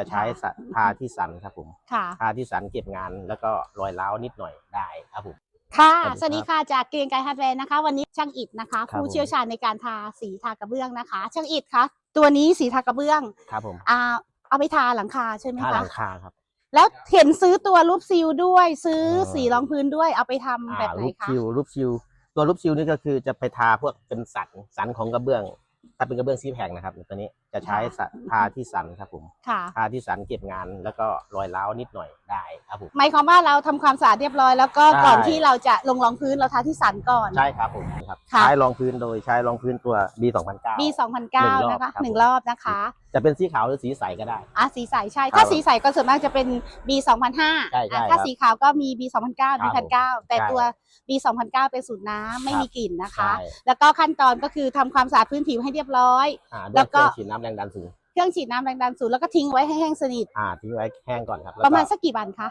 จะใช้สะทาที่สันครับผมค่ะ ทาที่สันเก็บงานแล้วก็รอยร้าวนิดหน่อยได้ครับผม ค่ะสสวัวัสสดีดีครับค่ะจากเกรียงไกรฮาร์ดแวร์นะคะ วันนี้ช่างอิฐนะคะ ครับ ผู้ผมเชี่ยวชาญในการทาสีทากระเบื้องนะคะ ช่างอิฐคะตัวนี้สีทากระเบื้องครับผมอ่าเอาไปทาหลังคาใช่ไหมทาหคะลังคาครับ แล้วเห็นซื้อตัวรูปซิลด้วย ซื้อเออ สีรองพื้นด้วย เอาไปทำอ่าแบบไหนรูปคะ ชิวรูปชิว ตัวรูปชิวนี่ก็คือจะไปทาพวกเป็นสันสันของกระเบื้อง ถ้าเป็นกระเบื้องซีแพงนะครับตัวนี้จะใช้สะทาที่สันครับผมค่ะ ทาที่สันเก็บงานแล้วก็รอยร้าวนิดหน่อยได้ครับผม หมายความว่าเราทำความสะอาดเรียบร้อยแล้วก็ใช่ ก่อนที่เราจะลงรองพื้นเราทาที่สันก่อน ใช่ครับผมครับค่ะ ใช้รองพื้นโดยใช้รองพื้นตัว B 2009ปีหนึ่งรอบ2009นะคะครับหนึ่งผมรอบนะคะจะเป็นสีขาวหรือสีใสก็ได้ อะสีใสใช่ครับถ้าสีใสก็ส่วนมากจะเป็น B 2005ใช่ใช่อะครัถ้าบสีขาวก็มี B 2009 B 1009แต่ใช่ตัว B 2009เป็นสูตรน้ำไม่ครับมีกลิ่นนะคะ ใช่ แล้วก็ขั้นตอนก็คือทำความสะอาดพื้นผิวให้เรียบร้อย อ่าแล้ด้วยวเคก็ รื่องฉีดน้ำแรงดันสูงเครื่องฉีดน้ำแรงดันสูงแล้วก็ทิ้งไว้ให้แห้งสนิท อ่าทิ้งไว้แห้งก่อนครับแล้วประมาณก็สักกี่วันคะ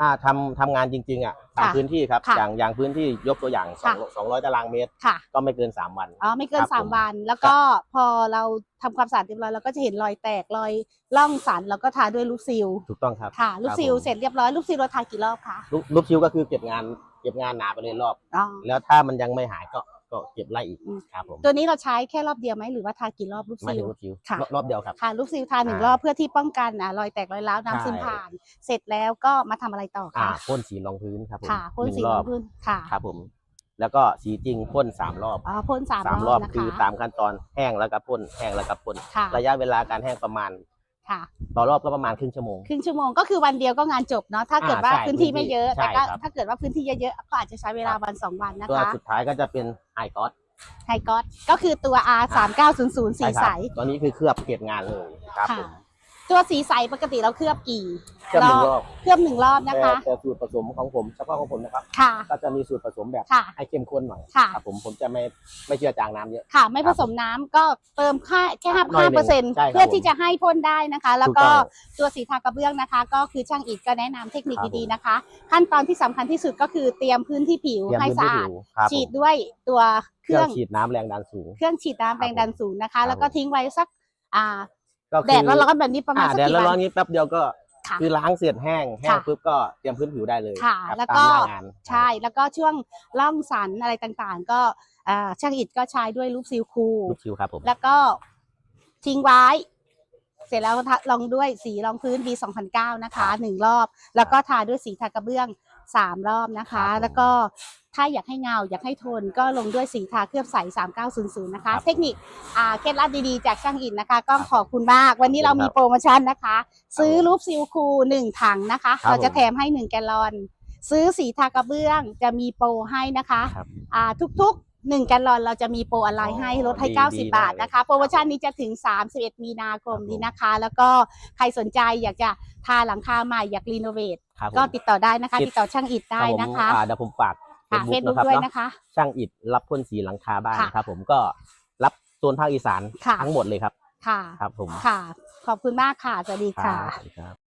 อ่าทำทำงานจริง ๆอะตามค่ะพื้นที่ครับค่ะอย่างอย่างพื้นที่ยกตัวอย่างสองค่ะ สองร้อยตารางเมตร ค่ะ ก็ไม่เกินสามวัน อ๋อไม่เกินครับสามผม วัน แล้วก็พอเราทำความสะอาดเรียบร้อยเราก็จะเห็นรอยแตกรอยร่องสันแล้วก็ทาด้วยลูกซิลถูกต้องครับ ค่ะ ลูกครับซิลผม เสร็จเรียบร้อยลูกซิลเราทากี่รอบคะรูปรูปชิวก็คือเก็บงานเก็บงานหนาไปเลยรอบ อ๋อแล้วถ้ามันยังไม่หายก็ ก็เก็บไล่อีกอืม ครับผมตัวนี้เราใช้แค่รอบเดียวไหมหรือว่าทากี่รอบลูกไม่ซิถึลงรูปชิวค่ะ รอบรอบเดียวครับค่ะลูกซิลทาหนึ่งอ่ารอบเพื่อที่ป้องกันอะรอยแตกรอยร้าวน้ำใช่ซึมผ่าน เสร็จแล้วก็มาทำอะไรต่ออ่าคะพ่นสีรองพื้นครับผมค่ะพ่นหนึ่งสีรรออบงพื้นค่ะครับผม แล้วก็สีจริงพ่นสามรอบอ๋อพ่นสามสามรรออบบนะคะคือตามขั้นตอนแห้งแล้วก็พ่นแห้งแล้วก็พ่น ค่ะระยะเวลาการแห้งประมาณ ค่ะ ต่อรอบก็ประมาณครึ่งชั่วโมง ครึ่งชั่วโมงก็คือวันเดียวก็งานจบเนาะถ้าเกิดอ่าว่าใช่พื้นที่ไม่เยอะพื้นที่แต่ก็ใช่ครับ ถ้าเกิดว่าพื้นที่เยอะๆก็อาจจะใช้เวลาวันสองวันนะตัวคะสุดท้ายก็จะเป็นไฮกอสไฮกอตก็คือตัว R 3 9 0 0สีใส ตัวนี้คือเคลือบเก็บงานเลยครับค่ะ ผมตัวสีใสปกติเราเคลือบกี่ เคลือบหนึ่งรอบเคลือบหนึ่งรอบนะคะ แต่แต่สูตรผสมของผมเฉพาะของผมนะครับ ค่ะ ก็จะมีสูตรผสมแบบค่ะ ให้เข้มข้นหน่อยค่ะ ครับผมผมจะไม่ไม่เชื่อจางน้ำเยอะ ค่ะ ไม่ผสมน้ำก็เติมค่าแค่ห้าหน่อยห้าหนึ่งเปอร์เซ็นต์ใช่ครับเพื่อที่จะให้พ่นได้นะคะ แล้วก็ถูกต้องตัวสีทากระเบื้องนะคะ ก็คือช่างอิฐก็แนะนำเทคนิคครับดีๆนะคะ ขั้นตอนที่สำคัญที่สุดก็คือเตรียมพื้นที่ผิวเตรียมให้พื้นสะที่อาด ผิวครับฉีดผมด้วยตัวเคเครื่รื่อองงฉีดน้ำแรงดันสูง เครื่องฉีดน้ำแรงดันสูงนะคะครับแล้วก็ทิ้งไว้สักอ่าก็คือแดดร้อนๆแบบนี้ประมาณอ่าสักแดดกี่ร้วัอนนๆนี้แป๊บเดียวก็ ค่ะ คือล้างเสร็จแห้งแห้งค่ะ ปุ๊บก็เตรียมพื้นผิวได้เลยค่ะครับแล้วก็ตามหน้างานใช่แล้วก็ช่วงล่องสันอะไรต่างๆ ก็อ่าช่างอิฐก็ใช้ด้วยลูกซิลคูลูกชิวครับผมแล้วก็ทิ้งไว้ เสร็จแล้วทาลองด้วยสีรองพื้น B 2009นะคะหนึ่งรอบ แล้วก็ทาด้วยสีทากระเบื้อง สามรอบนะคะ แล้วก็ถ้าอยากให้เงาอยากให้ทนก็ลงด้วยสีทาเคลือบใส 3900 นะคะ เทคนิคอ่าเคล็ดลับดีๆ จากช่างอินนะคะ ก็ขอบคุณมาก วันนี้เรามีโปรโมชั่นนะคะ ซื้อรูปซิลคูหนึ่งถังนะคะครับเราจะผมแถมให้หนึ่งแกลลอน ซื้อสีทากระเบื้องจะมีโปรให้นะคะครับอ่าทุกๆ 1แกลลอนเราจะมีโปรอะไรให้อ๋อลดให้ดี90ดีบาทมากเลยนะคะ โปรโมชั่นนี้จะถึง 31 มีนาคมครับผมนี้นะคะ แล้วก็ใครสนใจอยากจะทาหลังคาใหม่อยากรีโนเวทครับผมก็ติดต่อได้นะคะ ติดติดต่อช่างอิฐได้นะคะรับผมอ่าเดี๋ยวผมฝากค่ะเฟซบุ๊กนะคด้วยรับนะคะ ช่างอิฐรับพ่นสีหลังคาบ้านค่ะครับผมก็รับโซนภาคอีสานค่ะ ทั้งหมดเลยครับค่ะ ครับผมค่ะ ขอบคุณมากค่ะ สวัสดีครัค่ะบสวัสดีครับ